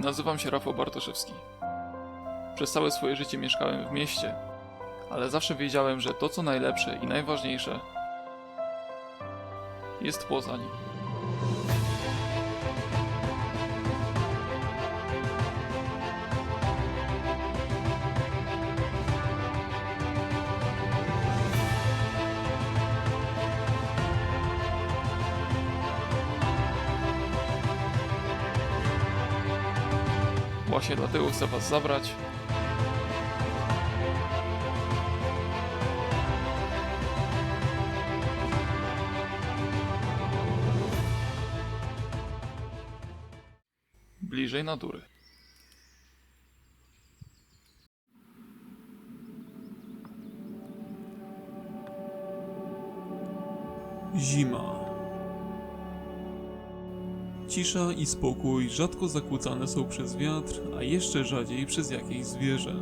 Nazywam się Rafał Bartoszewski. Przez całe swoje życie mieszkałem w mieście, ale zawsze wiedziałem, że to co najlepsze i najważniejsze jest poza nim. Właśnie dlatego chcę was zabrać bliżej natury. Zima. Cisza i spokój rzadko zakłócane są przez wiatr, a jeszcze rzadziej przez jakieś zwierzę.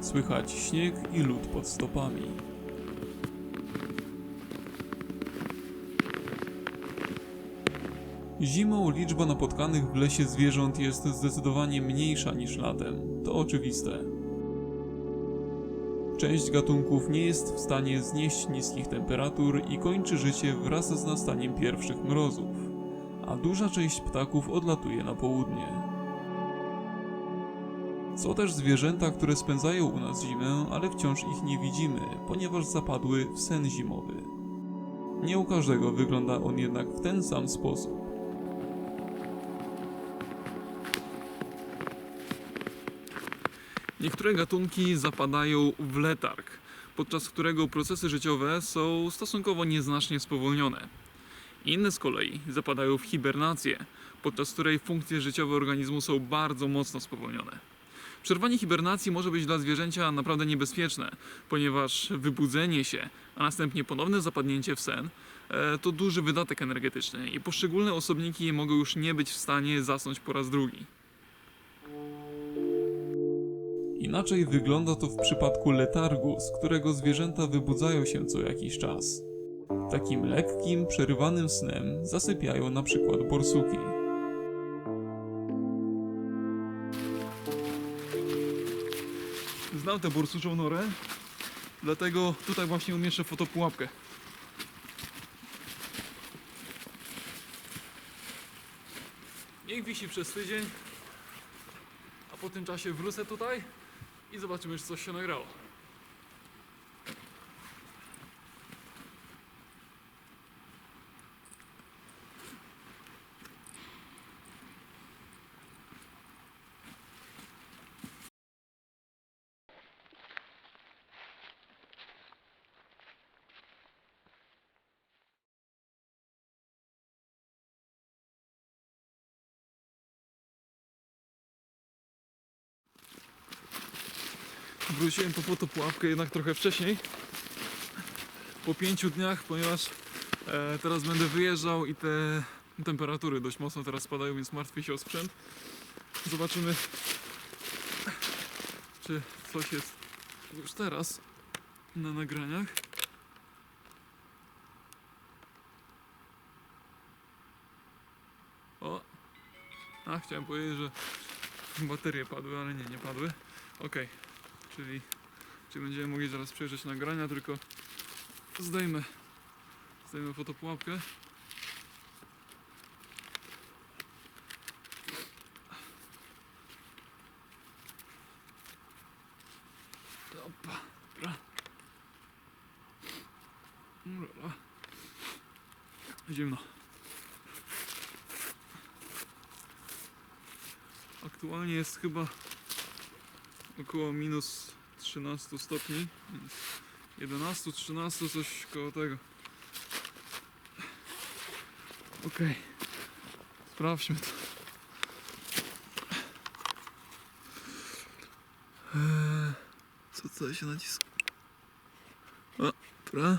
Słychać śnieg i lód pod stopami. Zimą liczba napotkanych w lesie zwierząt jest zdecydowanie mniejsza niż latem. To oczywiste. Część gatunków nie jest w stanie znieść niskich temperatur i kończy życie wraz z nastaniem pierwszych mrozów, a duża część ptaków odlatuje na południe. Są też zwierzęta, które spędzają u nas zimę, ale wciąż ich nie widzimy, ponieważ zapadły w sen zimowy. Nie u każdego wygląda on jednak w ten sam sposób. Niektóre gatunki zapadają w letarg, podczas którego procesy życiowe są stosunkowo nieznacznie spowolnione. Inne z kolei zapadają w hibernację, podczas której funkcje życiowe organizmu są bardzo mocno spowolnione. Przerwanie hibernacji może być dla zwierzęcia naprawdę niebezpieczne, ponieważ wybudzenie się, a następnie ponowne zapadnięcie w sen e, to duży wydatek energetyczny i poszczególne osobniki mogą już nie być w stanie zasnąć po raz drugi. Inaczej wygląda to w przypadku letargu, z którego zwierzęta wybudzają się co jakiś czas. Takim lekkim, przerywanym snem zasypiają na przykład borsuki. Znam tę borsuczą norę, dlatego tutaj właśnie umieszczę fotopułapkę. Niech wisi przez tydzień, a po tym czasie wrócę tutaj i zobaczymy, czy coś się nagrało. Wróciłem po fotopułapkę jednak trochę wcześniej. Po pięciu dniach, ponieważ e, teraz będę wyjeżdżał i te temperatury dość mocno teraz spadają, więc martwię się o sprzęt. Zobaczymy, czy coś jest już teraz na nagraniach. O! A, chciałem powiedzieć, że baterie padły, ale nie, nie padły. Okej. Czyli, czyli będziemy mogli zaraz przejrzeć nagrania, tylko zdejmę, zdejmę fotopułapkę. Opa, dobra. Dobra. Zimno. Aktualnie jest chyba około minus 13 stopni. więc 11, 13, coś koło tego. Okej. Sprawdźmy to. Eee, co tutaj się naciska? O, dobra.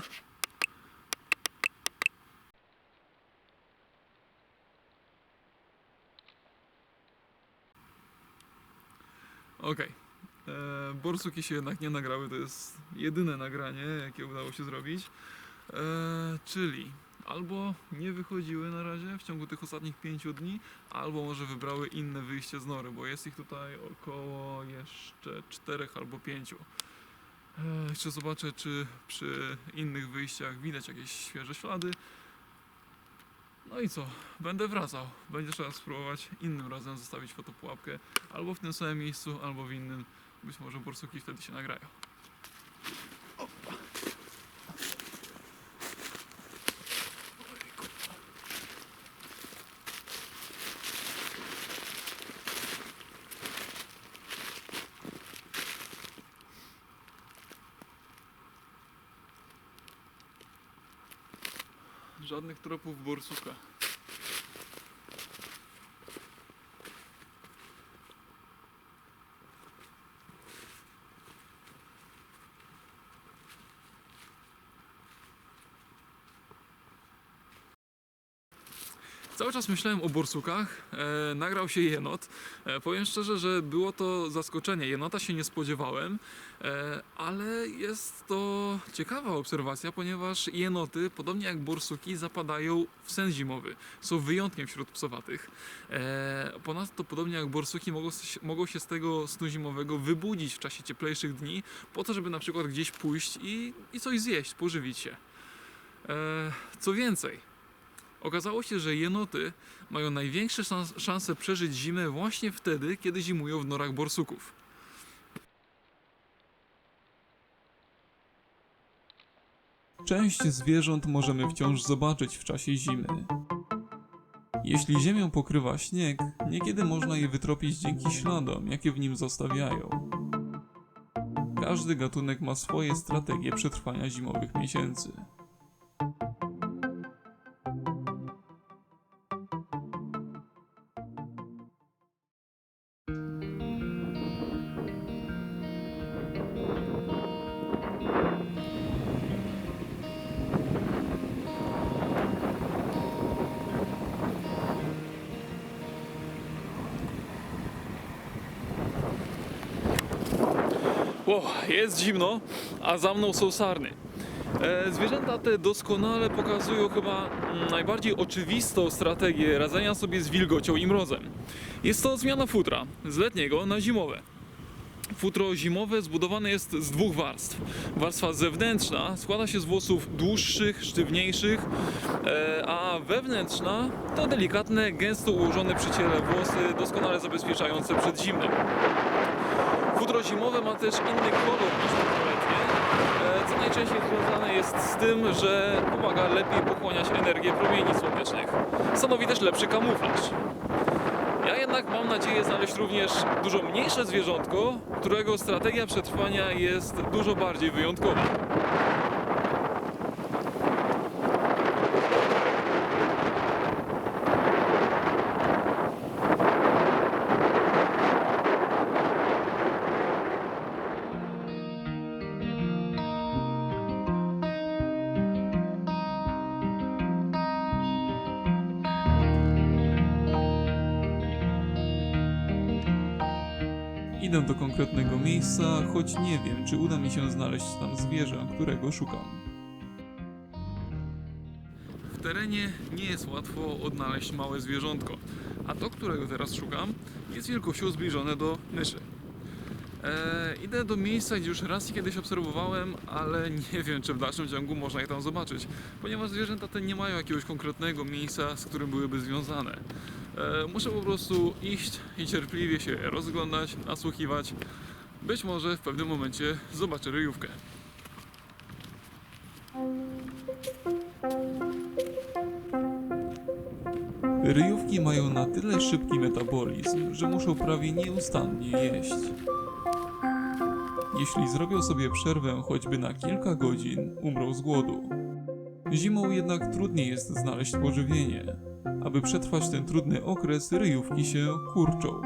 Okej. E, borsuki się jednak nie nagrały, to jest jedyne nagranie, jakie udało się zrobić. E, czyli albo nie wychodziły na razie w ciągu tych ostatnich pięciu dni, albo może wybrały inne wyjście z nory, bo jest ich tutaj około jeszcze czterech albo pięciu. E, Jeszcze zobaczę, czy przy innych wyjściach widać jakieś świeże ślady. No i co? Będę wracał. Będzie trzeba spróbować innym razem zostawić fotopułapkę albo w tym samym miejscu, albo w innym. Być może borsuki wtedy się nagrają. Żadnych tropów borsuka. Cały czas myślałem o borsukach. E, nagrał się jenot. E, powiem szczerze, że było to zaskoczenie. Jenota się nie spodziewałem, e, ale jest to ciekawa obserwacja, ponieważ jenoty, podobnie jak borsuki, zapadają w sen zimowy. Są wyjątkiem wśród psowatych. E, ponadto, podobnie jak borsuki, mogą, mogą się z tego snu zimowego wybudzić w czasie cieplejszych dni, po to, żeby na przykład gdzieś pójść i, i coś zjeść, pożywić się. E, co więcej, Okazało się, że jenoty mają największe szans- szanse przeżyć zimę właśnie wtedy, kiedy zimują w norach borsuków. Część zwierząt możemy wciąż zobaczyć w czasie zimy. Jeśli ziemię pokrywa śnieg, niekiedy można je wytropić dzięki śladom, jakie w nim zostawiają. Każdy gatunek ma swoje strategie przetrwania zimowych miesięcy. O, jest zimno, a za mną są sarny. E, zwierzęta te doskonale pokazują chyba mm, najbardziej oczywistą strategię radzenia sobie z wilgocią i mrozem. Jest to zmiana futra z letniego na zimowe. Futro zimowe zbudowane jest z dwóch warstw. Warstwa zewnętrzna składa się z włosów dłuższych, sztywniejszych, e, a wewnętrzna to delikatne, gęsto ułożone przy ciele włosy, doskonale zabezpieczające przed zimnem. Futro zimowe ma też inny kolor niż futro letnie, e, co najczęściej związane jest z tym, że pomaga lepiej pochłaniać energię promieni słonecznych. Stanowi też lepszy kamuflaż. Ja jednak mam nadzieję znaleźć również dużo mniejsze zwierzątko, którego strategia przetrwania jest dużo bardziej wyjątkowa. Idę do konkretnego miejsca, choć nie wiem, czy uda mi się znaleźć tam zwierzę, którego szukam. W terenie nie jest łatwo odnaleźć małe zwierzątko, a to, którego teraz szukam, jest wielkością zbliżone do myszy. E, idę do miejsca, gdzie już raz je kiedyś obserwowałem, ale nie wiem, czy w dalszym ciągu można je tam zobaczyć, ponieważ zwierzęta te nie mają jakiegoś konkretnego miejsca, z którym byłyby związane. E, muszę po prostu iść i cierpliwie się rozglądać, nasłuchiwać. Być może w pewnym momencie zobaczę ryjówkę. Ryjówki mają na tyle szybki metabolizm, że muszą prawie nieustannie jeść. Jeśli zrobią sobie przerwę choćby na kilka godzin, umrą z głodu. Zimą jednak trudniej jest znaleźć pożywienie. Aby przetrwać ten trudny okres, ryjówki się kurczą.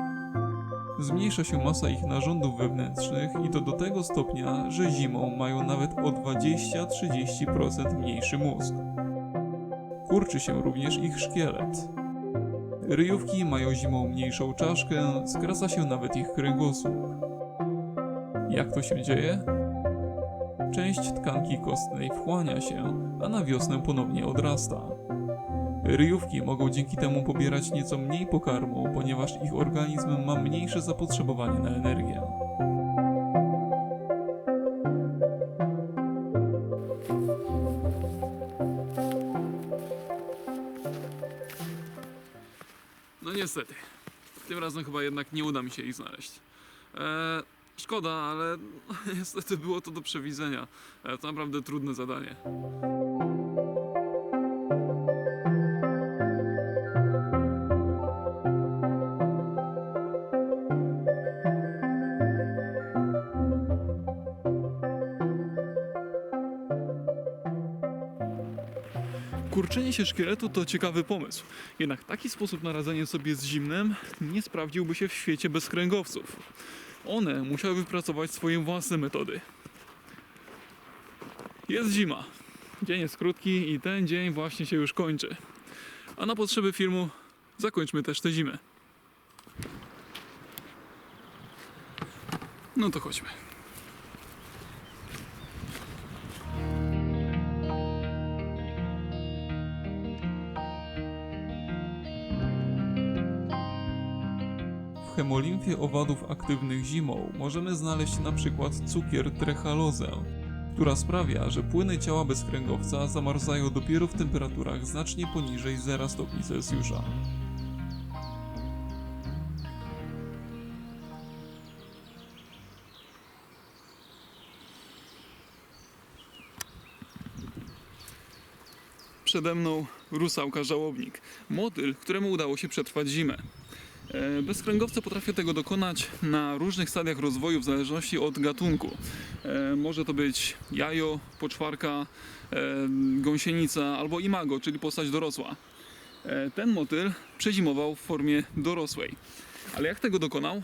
Zmniejsza się masa ich narządów wewnętrznych i to do tego stopnia, że zimą mają nawet o 20-30% mniejszy mózg. Kurczy się również ich szkielet. Ryjówki mają zimą mniejszą czaszkę, skraca się nawet ich kręgosłup. Jak to się dzieje? część tkanki kostnej wchłania się, a na wiosnę ponownie odrasta. Ryjówki mogą dzięki temu pobierać nieco mniej pokarmu, ponieważ ich organizm ma mniejsze zapotrzebowanie na energię. No niestety. Tym razem chyba jednak nie uda mi się ich znaleźć. E, szkoda, ale niestety było to do przewidzenia. E, to naprawdę trudne zadanie. Kurczenie się szkieletu to ciekawy pomysł. Jednak taki sposób na radzenie sobie z zimnem nie sprawdziłby się w świecie bezkręgowców. One musiały wypracować swoje własne metody. Jest zima. Dzień jest krótki i ten dzień właśnie się już kończy. A na potrzeby filmu zakończmy też tę zimę. No to chodźmy. W hemolimfie owadów aktywnych zimą możemy znaleźć na przykład cukier trechalozę, która sprawia, że płyny ciała bezkręgowca zamarzają dopiero w temperaturach znacznie poniżej 0 stopni Celsjusza. Przede mną rusałka żałobnik. Motyl, któremu udało się przetrwać zimę. E, Bezkręgowce potrafią tego dokonać na różnych stadiach rozwoju w zależności od gatunku. E, Może to być jajo, poczwarka, e, gąsienica albo imago, czyli postać dorosła. Ten motyl przezimował w formie dorosłej. Ale jak tego dokonał?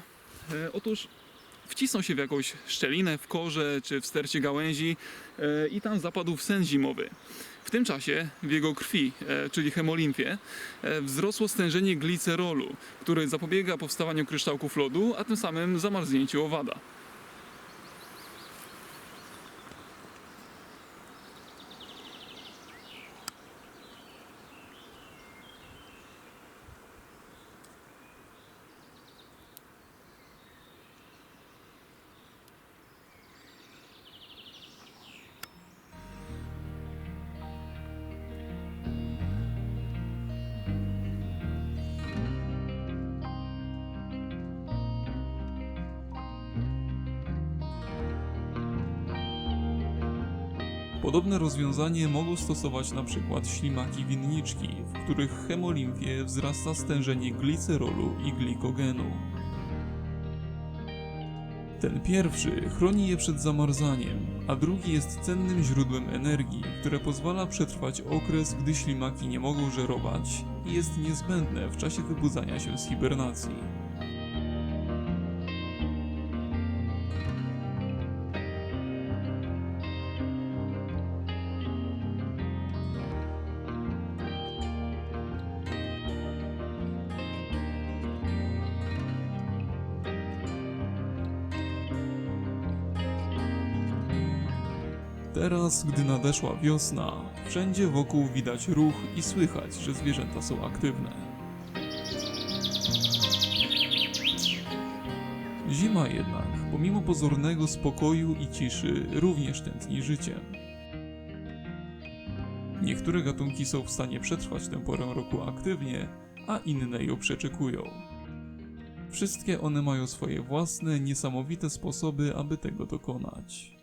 Otóż wcisnął się w jakąś szczelinę w korze czy w stercie gałęzi i tam zapadł w sen zimowy. W tym czasie w jego krwi, e, czyli hemolimfie, e, wzrosło stężenie glicerolu, który zapobiega powstawaniu kryształków lodu, a tym samym zamarznięciu owada. Podobne rozwiązanie mogą stosować przykład ślimaki winniczki, w których hemolimfie wzrasta stężenie glicerolu i glikogenu. Ten pierwszy chroni je przed zamarzaniem, a drugi jest cennym źródłem energii, które pozwala przetrwać okres, gdy ślimaki nie mogą żerować i jest niezbędne w czasie wybudzania się z hibernacji. Teraz, gdy nadeszła wiosna, wszędzie wokół widać ruch i słychać, że zwierzęta są aktywne. Zima jednak, pomimo pozornego spokoju i ciszy, również tętni życiem. Niektóre gatunki są w stanie przetrwać tę porę roku aktywnie, a inne ją przeczekują. Wszystkie one mają swoje własne, niesamowite sposoby, aby tego dokonać.